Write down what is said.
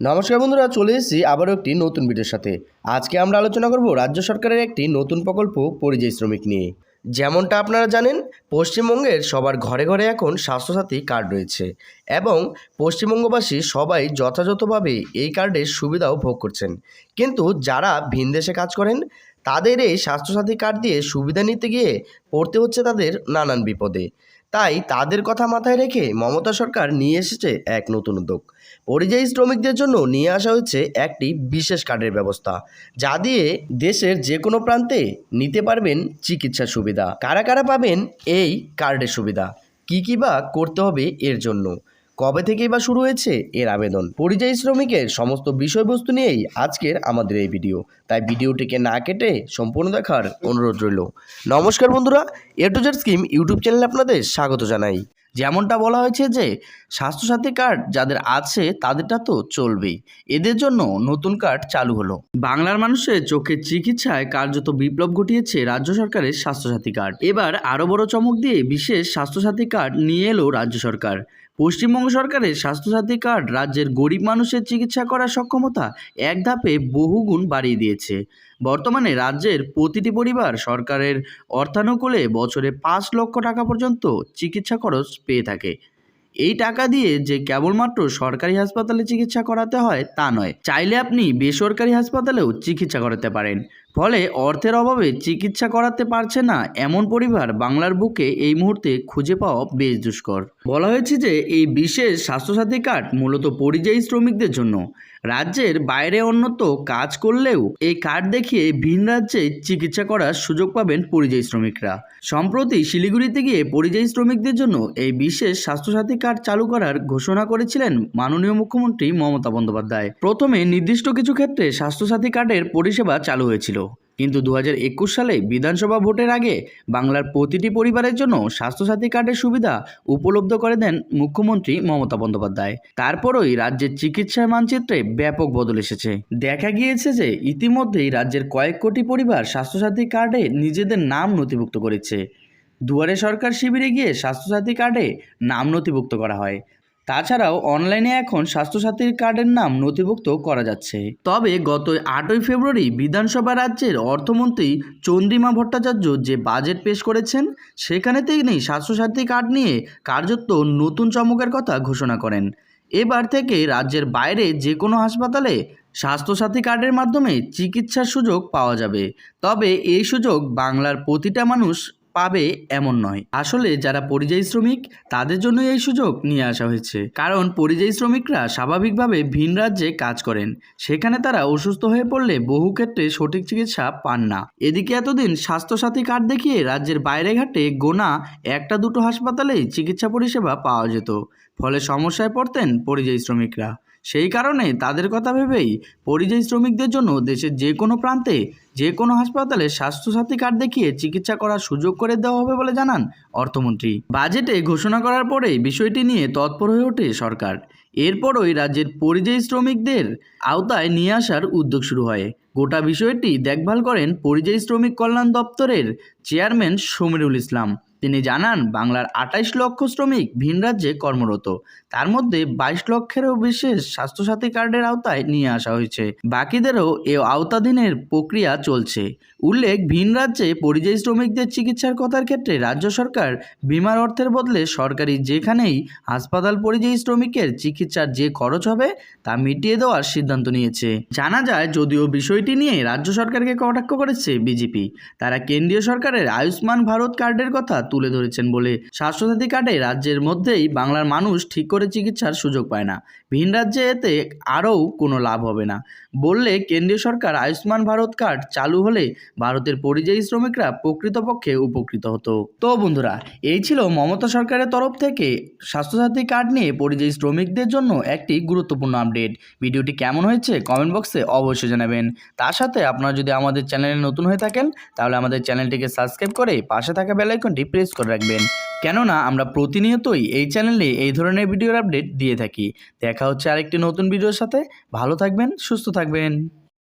নমস্কার বন্ধুরা, চলে এসেছি আবারও একটি নতুন ভিডিওর সাথে। আজকে আমরা আলোচনা করব রাজ্য সরকারের একটি নতুন প্রকল্প পরিযায়ী শ্রমিক নিয়ে। যেমনটা আপনারা জানেন, পশ্চিমবঙ্গের সবার ঘরে ঘরে এখন স্বাস্থ্যসাথী কার্ড রয়েছে এবং পশ্চিমবঙ্গবাসী সবাই যথাযথভাবে এই কার্ডের সুবিধাও ভোগ করছেন। কিন্তু যারা ভিনদেশে কাজ করেন, তাদের এই স্বাস্থ্যসাথী কার্ড দিয়ে সুবিধা নিতে গিয়ে পড়তে হচ্ছে তাদের নানান বিপদে। তাই তাদের কথা মাথায় রেখে মমতা সরকার নিয়ে এসেছে এক নতুন উদ্যোগ। পরিযায়ী শ্রমিকদের জন্য নিয়ে আসা হয়েছে একটি বিশেষ কার্ডের ব্যবস্থা, যা দিয়ে দেশের যে কোনো প্রান্তে নিতে পারবেন চিকিৎসা সুবিধা। কারা কারা পাবেন এই কার্ডের সুবিধা? কী কী বা করতে হবে এর জন্য? কবে থেকেই বা শুরু হয়েছে এর আবেদন? পরিযায়ী শ্রমিকের সমস্ত বিষয়বস্তু নিয়েই আজকের আমাদের এই ভিডিও। তাই ভিডিওটিকে না কেটে সম্পূর্ণ দেখার অনুরোধ রইল। নমস্কার বন্ধুরা, A to Z scheme YouTube চ্যানেলে আপনাদের স্বাগত জানাই। যেমনটা বলা হয়েছে যে, স্বাস্থ্যসাথী কার্ড যাদের আছে তাদেরটা তো চলবেই। এদের জন্য নতুন কার্ড চালু হলো। বাংলার মানুষের চোখের চিকিৎসায় কার্যত বিপ্লব ঘটিয়েছে রাজ্য সরকারের স্বাস্থ্যসাথী কার্ড। এবার আরও বড় চমক দিয়ে বিশেষ স্বাস্থ্যসাথী কার্ড নিয়ে এলো রাজ্য সরকার। পশ্চিমবঙ্গ সরকারের স্বাস্থ্যসাথী কার্ড রাজ্যের গরিব মানুষের চিকিৎসা করার সক্ষমতা এক ধাপে বহুগুণ বাড়িয়ে দিয়েছে। বর্তমানে রাজ্যের প্রতিটি পরিবার সরকারের অর্থানুকূলে বছরে পাঁচ লক্ষ টাকা পর্যন্ত চিকিৎসা খরচ পেয়ে থাকে। এই টাকা দিয়ে যে কেবলমাত্র সরকারি হাসপাতালে চিকিৎসা করাতে হয় তা নয়, চাইলে আপনি বেসরকারি হাসপাতালেও চিকিৎসা করাতে পারেন। ফলে অর্থের অভাবে চিকিৎসা করাতে পারছে না এমন পরিবার বাংলার বুকে এই মুহূর্তে খুঁজে পাওয়া বেশ দুষ্কর। বলা হয়েছে যে এই বিশেষ স্বাস্থ্যসাথী কার্ড মূলত পরিযায়ী শ্রমিকদের জন্য। রাজ্যের বাইরে অন্যত কাজ করলেও এই কার্ড দেখিয়ে ভিন রাজ্যে চিকিৎসা করার সুযোগ পাবেন পরিযায়ী শ্রমিকরা। সম্প্রতি শিলিগুড়িতে গিয়ে পরিযায়ী শ্রমিকদের জন্য এই বিশেষ স্বাস্থ্যসাথী কার্ড চালু করার ঘোষণা করেছিলেন মাননীয় মুখ্যমন্ত্রী মমতা বন্দ্যোপাধ্যায়। প্রথমে নির্দিষ্ট কিছু ক্ষেত্রে স্বাস্থ্যসাথী কার্ডের পরিষেবা চালু হয়েছিল। কিন্তু দু হাজার একুশ সালে বিধানসভা ভোটের আগে বাংলার প্রতিটি পরিবারের জন্য স্বাস্থ্যসাথী কার্ডের সুবিধা উপলব্ধ করে দেন মুখ্যমন্ত্রী মমতা বন্দ্যোপাধ্যায়। তারপরই রাজ্যের চিকিৎসার মানচিত্রে ব্যাপক বদল এসেছে। দেখা গিয়েছে যে ইতিমধ্যেই রাজ্যের কয়েক কোটি পরিবার স্বাস্থ্যসাথী কার্ডে নিজেদের নাম নথিভুক্ত করেছে। দুয়ারে সরকার শিবিরে গিয়ে স্বাস্থ্যসাথী কার্ডে নাম নথিভুক্ত করা হয়। তাছাড়াও অনলাইনে এখন স্বাস্থ্যসাথীর কার্ডের নাম নথিভুক্ত করা যাচ্ছে। তবে গত আটই ফেব্রুয়ারি বিধানসভা রাজ্যের অর্থমন্ত্রী চন্দ্রিমা ভট্টাচার্য যে বাজেট পেশ করেছেন, সেখানে তিনি স্বাস্থ্যসাথী কার্ড নিয়ে কার্যত নতুন চমকের কথা ঘোষণা করেন। এবার থেকে রাজ্যের বাইরে যে কোনো হাসপাতালে স্বাস্থ্যসাথী কার্ডের মাধ্যমে চিকিৎসার সুযোগ পাওয়া যাবে। তবে এই সুযোগ বাংলার প্রতিটা মানুষ পাবে এমন নয়। আসলে যারা পরিযায়ী শ্রমিক, তাদের জন্য এই সুযোগ নিয়ে আসা হয়েছে। কারণ পরিযায়ী শ্রমিকরা স্বাভাবিকভাবে ভিন রাজ্যে কাজ করেন। সেখানে তারা অসুস্থ হয়ে পড়লে বহু ক্ষেত্রে সঠিক চিকিৎসা পান না। এদিকে এতদিন স্বাস্থ্যসাথী কার্ড দেখিয়ে রাজ্যের বাইরে ঘাটে গোনা একটা দুটো হাসপাতালেই চিকিৎসা পরিষেবা পাওয়া যেত। ফলে সমস্যায় পড়তেন পরিযায়ী শ্রমিকরা। সেই কারণে তাদের কথা ভেবেই পরিযায়ী শ্রমিকদের জন্য দেশের যে কোনো প্রান্তে, যে কোনো হাসপাতালে স্বাস্থ্যসাথী কার্ড দেখিয়ে চিকিৎসা করার সুযোগ করে দেওয়া হবে বলে জানান অর্থমন্ত্রী। বাজেটে ঘোষণা করার পরেই বিষয়টি নিয়ে তৎপর হয়ে ওঠে সরকার। এরপরই রাজ্যের পরিযায়ী শ্রমিকদের আওতায় নিয়ে আসার উদ্যোগ শুরু হয়। গোটা বিষয়টি দেখভাল করেন পরিযায়ী শ্রমিক কল্যাণ দপ্তরের চেয়ারম্যান সমীরুল ইসলাম। তিনি জানান, বাংলার আটাইশ লক্ষ শ্রমিক ভিন রাজ্যে কর্মরত। তার মধ্যে বাইশ লক্ষেরও বিশেষ স্বাস্থ্যসাথী কার্ডের আওতায় নিয়ে আসা হয়েছে। বাকিদেরও এ আওতাধীনের প্রক্রিয়া চলছে। উল্লেখ, ভিন রাজ্যে পরিযায়ী শ্রমিকদের চিকিৎসার কথার ক্ষেত্রে রাজ্য সরকার বিমার অর্থের বদলে সরকারি যেখানেই হাসপাতাল পরিযায়ী শ্রমিকের চিকিৎসার যে খরচ হবে তা মিটিয়ে দেওয়ার সিদ্ধান্ত নিয়েছে। জানা যায়, যদিও বিষয়টি নিয়ে রাজ্য সরকারকে কটাক্ষ করেছে বিজেপি, তারা কেন্দ্রীয় সরকারের আয়ুষ্মান ভারত কার্ডের কথা তুলে ধরেছেন বলে স্বাস্থ্যসাথী কার্ডে রাজ্যের মধ্যেই বাংলার মানুষ ঠিক করে চিকিৎসার সুযোগ পায় না। ভিন রাজ্যে এতে আরও কোনো লাভ হবে না। বললে কেন্দ্রীয় সরকার আয়ুষ্মান ভারত কার্ড চালু হলে ভারতের পরিযায়ী শ্রমিকরা প্রকৃতপক্ষে উপকৃত হতো। তো বন্ধুরা, এই ছিল মমতা সরকারের তরফ থেকে স্বাস্থ্যসাথী কার্ড নিয়ে পরিযায়ী শ্রমিকদের জন্য একটি গুরুত্বপূর্ণ আপডেট। ভিডিওটি কেমন হয়েছে কমেন্ট বক্সে অবশ্যই জানাবেন। তার সাথে আপনারা যদি আমাদের চ্যানেলে নতুন হয়ে থাকেন, তাহলে আমাদের চ্যানেলটিকে সাবস্ক্রাইব করে পাশে থাকা বেলাইকনটি প্রেস করে রাখবেন। কেননা, আমরা প্রতিনিয়তই এই চ্যানেলে এই ধরনের ভিডিওর আপডেট দিয়ে থাকি। দেখা হচ্ছে আরেকটি নতুন ভিডিওর সাথে। ভালো থাকবেন, সুস্থ থাকবেন।